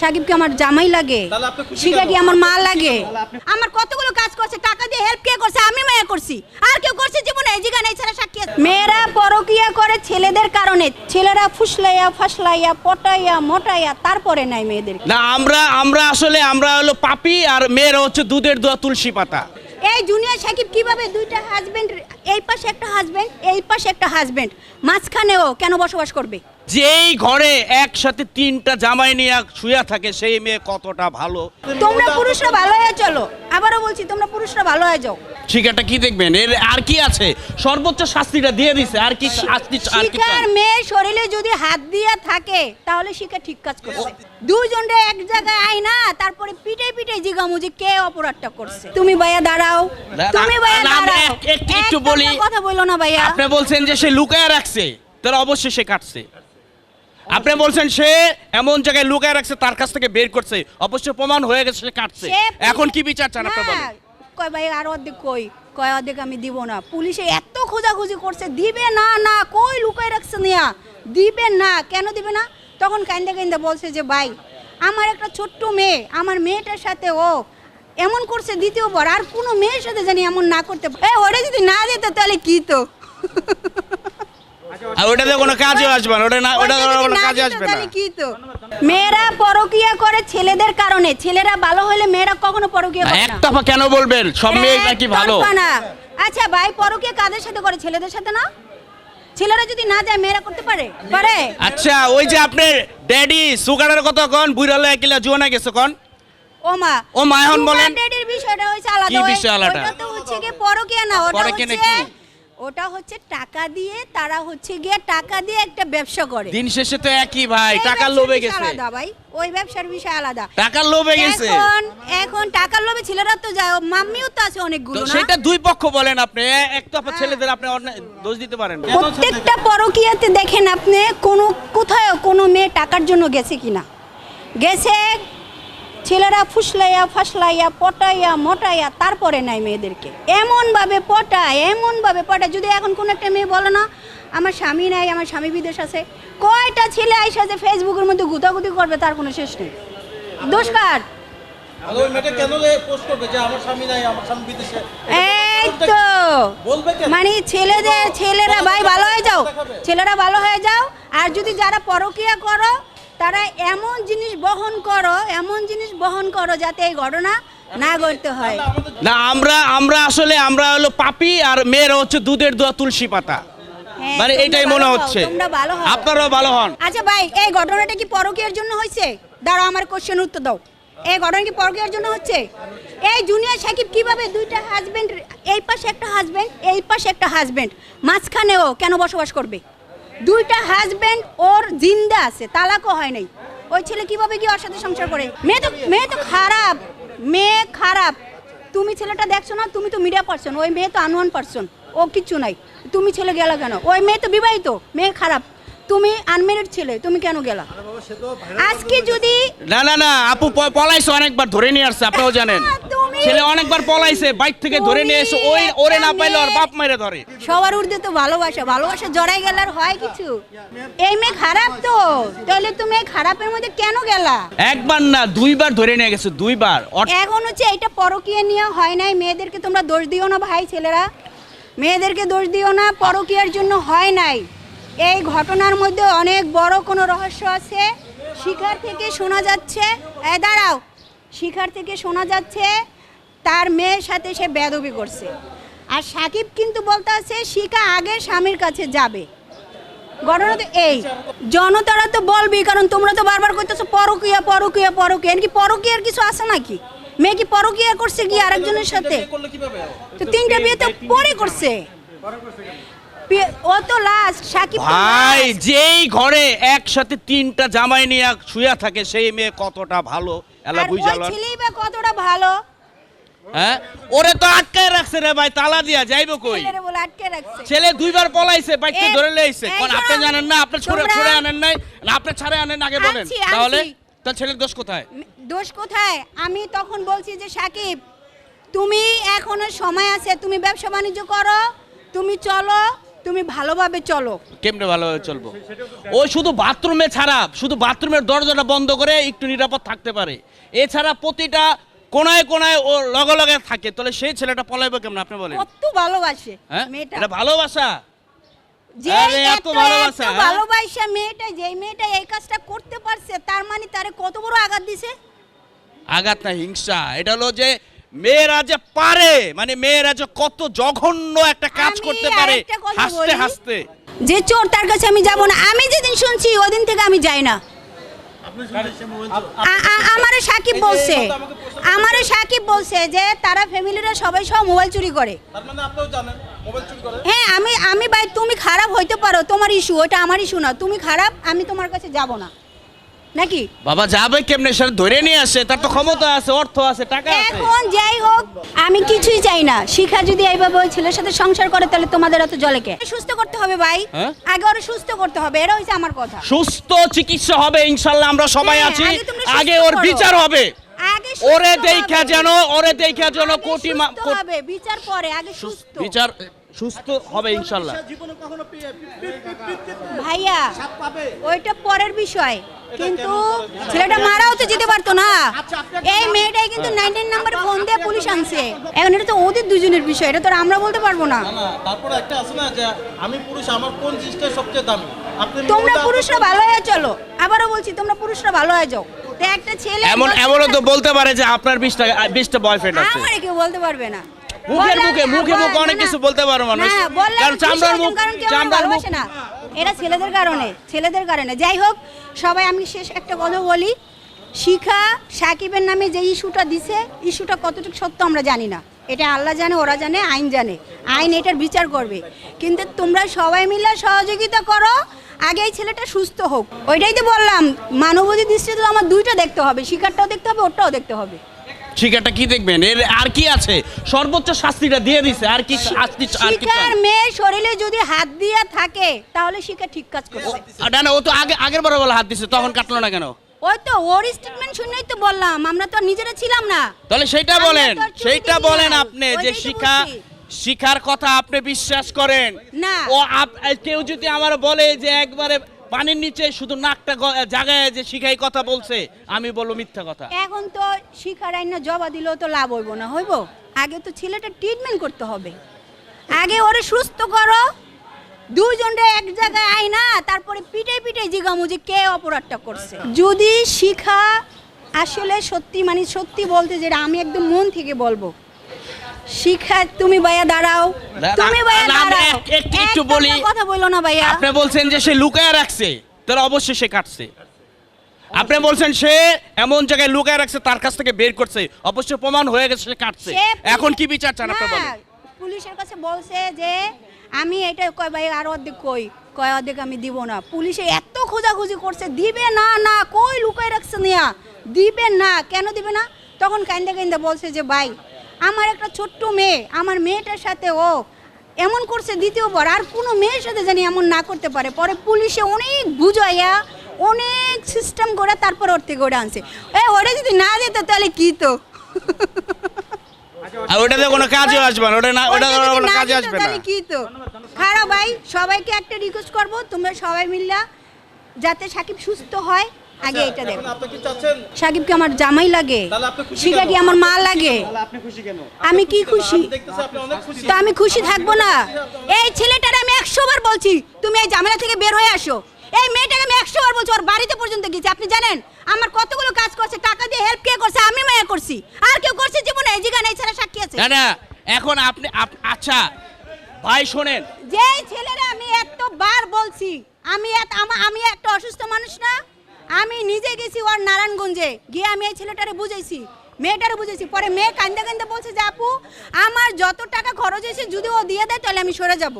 সাকিবকে আমার জামাই লাগে কি আমার মা লাগে? আমার কতগুলো কাজ করছে টাকা দিয়ে হেল্প কে করছে আমি মায়া করছি। আর কেউ করছে জীবনে এই জায়গা নেই ছাড়া সাক্ষী আছে। মেয়েরা পরকিয়া করে ছেলেদের কারণে ছেলেরা ফুসলাইয়া ফাসলাইয়া পটাইয়া মোটাইয়া তারপরে নাই মেয়েদের না আমরা আমরা আসলে আমরা হলো পাপি আর মেয়েরা হচ্ছে দুধের দোয়া তুলসী পাতা। এই জুনিয়র সাকিব কীভাবে দুইটা হাজবেন্ড এই পাশে একটা হাজবেন্ড এই পাশে একটা হাজবেন্ড মাঝখানেও কেন বসবাস করবে? যেই ঘরে একসাথে তিনটা জামাই নিয়ে শুয়ে থাকে সেই মেয়ে কতটা ভালো? তোমরা পুরুষরা ভালো হয়ে চলো। আবারও বলছি তোমরা পুরুষরা ভালো হয়ে যাও। শিকারটা কি দেখবেন? এর আর কি আছে? সর্বোচ্চ শাস্তিটা দিয়ে দিছে। আর কি শাস্তি আর কি শিকার? মেয়ের শরীরে যদি হাত দিয়া থাকে তাহলে শিকার ঠিক কাজ করছে। দুজনরে এক জায়গায় আই না তারপরে পিটে পিটে জিগামু যে কে অপরাধটা করছে? তুমি ভাইয়া দাঁড়াও। তুমি ভাইয়া দাঁড়াও। একটু- বলি। কথা বলল না ভাইয়া। আপনি বলছেন যে সে লুকায় রাখছে তাহলে অবশ্যই সে কাটছে। আপনি বলছেন সে এমন জায়গায় লুকায় রাখছে তার কাছ থেকে বের করছে। অবশ্যই প্রমাণ হয়ে গেছে সে কাটছে। এখন কি বিচার চান আপনি না, বলেন? কয় ভাই আর অর্ধেক কই? কয় অর্ধেক আমি দিব না। পুলিশে এত খোঁজাখুঁজি করছে দিবে না না কই লুকায় রাখছে নিয়া দিবে না কেন দিবে না? তখন কাইন্দা কাইন্দা বলছে যে ভাই আমার একটা ছোট্ট মেয়ে আমার মেয়েটার সাথে ও এমন করছে দ্বিতীয়বার আর কোনো মেয়ের সাথে জানি এমন না করতে ওটা যদি না দিত তাহলে কি তো? আর ওটাতে কোনো কাজে আসবে না ওটা না ওটা ওটা কোনো কাজে আসবে না। কি তো মেয়েরা পরকিয়া করে ছেলেদের কারণে ছেলেরা ভালো হলে মেয়েরা কখনো পরকিয়া করে না। কেন বলবেন? সব মেয়ে নাকি ভালো। আচ্ছা ভাই পরকে কাদের সাথে করে? ছেলেদের সাথে না? ছেলেরা যদি না যায় মেয়েরা করতে পারে? পারে আচ্ছা ওই যে আপনার ড্যাডি সুগারের কথা কন বুড়ালে কিলা জুয়ানা গেছে কন? ও মা ও মা এখন বলেন। ড্যাডির বিষয়টা আলাদা। কি বিষয় আলাদা? ওটা তো হচ্ছে কি পরকিয়া না ওটা হচ্ছে? ওটা হচ্ছে টাকা দিয়ে তারা হচ্ছে গিয়ে টাকা দিয়ে একটা ব্যবসা করে। দিন শেষে তো একই ভাই টাকার লোভে গেছে। আলাদা ভাই ওই ব্যবসার বিষয় আলাদা। টাকার লোভে গেছে। এখন এখন টাকার লোভে ছেলেরা তো যায় মাম্মিও তো আছে অনেকগুলো না? সেটা দুই পক্ষ বলেন আপনি এ- একতফা ছেলেদের আপনি দোষ দিতে পারেন। প্রত্যেকটা পরকিয়াতে দেখেন আপনি কোনো কোথায় কোনো মেয়ে টাকার জন্য গেছে কিনা? গেছে ছেলেরা ফুসলাইয়া ফাসলাইয়া পটাইয়া মোটাইয়া তারপরে নাই মেয়েদেরকে। এমনভাবে পটায় এমনভাবে পটায়। যদি এখন কোনো একটা মেয়ে বলে না আমার স্বামী নাই আমার স্বামী বিদেশ আছে। কয়টা ছেলে আইসা যে ফেসবুকের মধ্যে গুতাগুতি করবে তার কোনো শেষ নেই। দোষকার? মানে ছেলেদের ছেলেরা ভাই ভালো হয়ে যাও। ছেলেরা ভালো হয়ে যাও। আর যদি যারা পরকিয়া করো তারা এমন জিনিস বহন করো এমন জিনিস বহন করো যাতে এই ঘটনা না করতে হয়। না আমরা আমরা আসলে আমরা হলো পাপি আর মেয়েরা হচ্ছে দুধের দোয়া তুলসী পাতা। হ্যাঁ, মানে এটাই মনে হচ্ছে। তোমরা ভালো হও। আপনারাও ভালো হন। আচ্ছা ভাই এই ঘটনাটা কি পরকিয়ার জন্য হয়েছে? দাঁড়াও আমার কোশ্চেন উত্তর দাও। এই ঘটনা কি পরকিয়ার জন্য হচ্ছে? এই জুনিয়র সাকিব কীভাবে দুইটা হাজবেন্ড এই পাশে একটা হাজবেন্ড এই পাশে একটা হাজবেন্ড মাঝখানেও কেন বসবাস করবে? দুইটা হাজবেন্ড ওর জিন্দা আছে তালাকও হয় নাই। ওই ছেলে কীভাবে কি ওর সাথে সংসার করে? মেয়ে তো মেয়ে তো খারাপ মেয়ে খারাপ। তুমি ছেলেটা দেখছ না তুমি তো মিডিয়া পারসন ওই মেয়ে তো আনওয়ান পারসন ও কিচ্ছু নাই। তুমি ছেলে গেলা কেন? ওই মেয়ে তো বিবাহিত মেয়ে খারাপ। তুমি আনমেরিড ছেলে তুমি কেন গেলা? আজকে যদি না না না আপু পলাইছো অনেকবার ধরে নিয়ে আসছে আপনিও জানেন। ছেলে অনেকবার পলাইছে বাইক থেকে ধরে নিয়ে এসে ওই ওরে না পাইলে ওর বাপ মাইরে ধরে। সবার ঊর্ধ্বে তো ভালোবাসা ভালোবাসা জড়াই গেলে আর হয় কিছু? এই মেয়ে খারাপ তো তাহলে তুমি এই খারাপের মধ্যে কেন গেলা? একবার না দুইবার ধরে নিয়ে গেছে দুইবার। এখন হচ্ছে এটা পরকীয়া নিয়ে হয় নাই মেয়েদেরকে তোমরা দোষ দিও না ভাই ছেলেরা। মেয়েদেরকে দোষ দিও না পরকীয়ার জন্য হয় নাই। এই ঘটনার মধ্যে অনেক বড় কোনো রহস্য আছে। শিখার থেকে শোনা যাচ্ছে এ দাঁড়াও। শিখার থেকে শোনা যাচ্ছে তার মেয়ের সাথে সে বেদবি করছে। আর সাকিব কিন্তু বলতে আছে শিখা আগে স্বামীর কাছে যাবে। ঘটনা তো এই। জনতারা তো বলবি কারণ তোমরা তো বারবার কইতেছো পরকিয়া পরকিয়া পরকিয়া। কি পরকিয়ার কিছু আছে নাকি? মেয়ে কি পরকিয়া করছে কি আরেকজনের সাথে? তো তিনটা বিয়ে তো পরে করছে। ও তো লাস্ট সাকিব তো ভাই যেই ঘরে একসাথে তিনটা জামাই নিয়ে শুয়ে থাকে সেই মেয়ে কতটা ভালো? এলা আর ছেলেই বা কতটা ভালো? হ্যাঁ? ওরে তো আটকায় রাখছে রে ভাই তালা দিয়া যাইবো কই? ছেলে দুইবার পলাইছে বাইকটা ধরে লইছে। কোন আপনি জানেন না আপনি ছুড়ে তোমরা- আনেন নাই না আপনি ছাড়ে আনেন আগে বলেন। তাহলে। তার ছেলের দোষ কোথায়? দোষ কোথায়? আমি তখন বলছি যে সাকিব তুমি এখনও সময় আছে তুমি ব্যবসা বাণিজ্য করো তুমি চলো তুমি ভালোভাবে চলো। কেমনে ভালোভাবে চলবো? ও শুধু বাথরুমে ছাড়া শুধু বাথরুমের দরজাটা বন্ধ করে একটু নিরাপদ থাকতে পারে। এছাড়া প্রতিটা কোনায় কোনায় ও লগে লগে থাকে তাহলে সেই ছেলেটা পলাইবে কেমন? আপনি বলেন। কত ভালোবাসে হ্যাঁ? মেয়েটা। এটা ভালোবাসা? যে এত ভালোবাসা, হ্যাঁ? ভালোবাসা মেয়েটা যেই মেয়েটা এই কাজটা করতে পারছে তার মানে তারে কত বড় আঘাত দিছে? আঘাত না হিংসা। এটা হলো যে মেয়েরা যে পারে মানে মেয়েরা যে কত জঘন্য একটা কাজ করতে পারে হাসতে হাসতে। যে চোর তার কাছে আমি যাব না আমি যেদিন শুনছি ওদিন থেকে আমি যাই না। আপনি শুনছেন সে মোবাইল ছিল? আ- আ- আমারে সাকিব বলছে। এই কথা আমারে সাকিব বলছে যে তারা ফ্যামিলিরা সবাই সব মোবাইল চুরি করে। তার মানে আপনিও জানেন মোবাইল চুরি করে? হ্যাঁ আমি আমি ভাই তুমি খারাপ হইতে পারো তোমার ইস্যু ওটা আমার ইস্যু না। তুমি খারাপ আমি তোমার কাছে যাব না। নাকি? বাবা যাবে কেমনে? সেটা ধরে নিয়ে আসে তার তো ক্ষমতা আছে অর্থ আছে টাকা আছে। এখন যাই হোক আমি কিছুই চাই না। শিখা যদি এইভাবে ওই ছেলের সাথে সংসার করে তাহলে তোমাদের এত জলে কে? সুস্থ করতে হবে ভাই। হ্যাঁ? আগে ওরা সুস্থ করতে হবে এটা হচ্ছে আমার কথা। সুস্থ চিকিৎসা হবে ইনশাল্লাহ আমরা সবাই হ্যাঁ, আছি। আগে ওর বিচার হবে। ওরে দেখা যেন ওরে দেখা যেন কোটি বিচার পরে আগে সুস্থ বিচার সুস্থ হবে ইনশাল্লাহ। ভাইয়া ওইটা পরের বিষয়। কিন্তু ছেলেটা মারাও তো যেতে পারতো না। এই মেয়েটাই কিন্তু নাইনটিন নাম্বার ফোন দিয়ে পুলিশ আনছে। এখন এটা তো ওদের দুজনের বিষয় এটা তো আমরা বলতে পারব না। না না একটা আছে না যে আমি পুরুষ আমার কোন জিনিসটা সবচেয়ে দামি? তোমরা পুরুষরা ভালো হয়ে চলো। আবারও বলছি তোমরা পুরুষরা ভালো হয়ে যাও। একটা ছেলে এমন এমনও তো বলতে পারে যে আপনার বিশটা বিশটা বয়ফ্রেন্ড আছে। আমারে কেউ বলতে পারবে না। মুখের মুখে মুখে মুখে অনেক কিছু বলতে পারে মানুষ। কারণ চামড়ার মুখ কারণ কেউ আমাকে চামড়ার মুখ না? এটা ছেলেদের কারণে ছেলেদের কারণে। যাই হোক সবাই আমি শেষ একটা কথা বলি। শিখা সাকিবের নামে যে ইস্যুটা দিছে ইস্যুটা কতটুকু সত্য আমরা জানি না। এটা আল্লাহ জানে ওরা জানে আইন জানে। আইন এটার বিচার করবে। কিন্তু তোমরা সবাই মিলে সহযোগিতা করো আগে এই ছেলেটা সুস্থ হোক। ওইটাই তো বললাম মানবতী দৃষ্টিতে তো আমার দুইটা দেখতে হবে শিকারটাও দেখতে হবে ওটাও দেখতে হবে। শিকারটা কি দেখবেন? এর আর কি আছে? সর্বোচ্চ শাস্তিটা দিয়ে দিছে আর কি শাস্তি শিকার মেয়ের শরীরে যদি হাত দিয়ে থাকে তাহলে শিকার ঠিক কাজ চান? না না ও তো আগে আগের বার বলে হাত দিছে তখন কাটলো না কেন? ওই তো ওর স্টেটমেন্ট শুনেই তো বললাম আমরা তো নিজেরা ছিলাম না। তাহলে আমরা বলেন দেখি বলেন আপনি যে শিখা শিখার কথা আপনি বিশ্বাস করেন? না। ও কেউ যদি আমার বলে যে একবারে পানির নিচে শুধু নাকটা জাগায় যে শিখাই কথা বলছে আমি বলব মিথ্যা কথা। এখন তো শিখার আইন জবা দিলেও তো লাভ হইব না হইব? আগে তো ছেলেটা ট্রিটমেন্ট করতে হবে। আগে ওরে সুস্থ করো দুজনরে এক জায়গায় আই না তারপরে পিটে পিটে জিগামু যে কে অপরাধটা করছে। যদি শিখা আসলে সত্যি মানে সত্যি বলতে যেটা আমি একদম মন থেকে বলব শিখা তুমি ভাইয়া দাঁড়াও তুমি ভাইয়া দাঁড়াও। একটু- বলি। কথা বলল না ভাইয়া। আপনি বলছেন যে সে লুকায় রাখছে তাহলে অবশ্যই সে কাটছে। আপনি বলছেন সে এমন জায়গায় লুকায় রাখছে তার কাছ থেকে বের করছে অবশ্যই প্রমাণ হয়ে গেছে সে কাটছে। এখন কি বিচার চান আপনি বলেন? পুলিশের কাছে বলছে যে আমি এটা কয়, ভাই, আর অর্ধেক কই? কয়, অর্ধেক আমি দিব না। পুলিশে এত খোঁজাখুঁজি করছে, দিবে না না, কই লুকাই রাখছে নিয়া দিবে না। কেন দিবে না? তখন কাইন্দা কাইন্দা বলছে যে, ভাই, আমার একটা ছোট্ট মেয়ে, আমার মেয়েটার সাথে ও এমন করছে দ্বিতীয়বার, আর কোনো মেয়ের সাথে জানি এমন না করতে পারে। পরে পুলিশে অনেক বুঝাইয়া অনেক সিস্টেম করে তারপর ওর থেকে আনছে। এ ওটা যদি না দিত তাহলে কী তো? আর ওটাতে কোনো কাজে আসবে না ওটা না ওটা কোনো না কাজে আসবে না। কি তো খারাপ ভাই সবাইকে একটা রিকোয়েস্ট করব তোমরা সবাই মিললা যাতে সাকিব সুস্থ হয়। আগে এটা দেখো। কি সাকিবকে আমার জামাই লাগে তাহলে আপনি খুশি শিখাটি কেন? আমার মা লাগে। আমি কি খুশি? আমি দেখতেছি আপনি অনেক খুশি। তো আমি খুশি থাকব না। এই ছেলেটার আমি একশো বার বলছি তুমি এই ঝামেলা থেকে বের হয়ে আসো। এই মেয়েটাকে আমি একশো বার বলছি ওর বাড়িতে পর্যন্ত গেছি। আপনি জানেন আমার কতগুলো কাজ করছে টাকা দিয়ে হেল্প কে করছে আমি মায়া করছি। আর কেউ করছে জীবনে এই জিগানে এই ছেলে সাক্ষী আছে। না না এখন আপনি আপ- আচ্ছা ভাই শোনেন। যেই ছেলেরা আমি এতবার বলছি আমি এত- আমা- আমি একটা অসুস্থ মানুষ না আমি নিজে গেছি ওর নারায়ণগঞ্জে গিয়ে আমি এই ছেলেটারে বুঝাইছি মেয়েটারে বুঝেছি পরে মেয়ে কান্দা কান্দা বলছে যে আপু আমার যত টাকা খরচ হয়েছে যদি ও দিয়ে দেয় তাহলে আমি সরে যাব।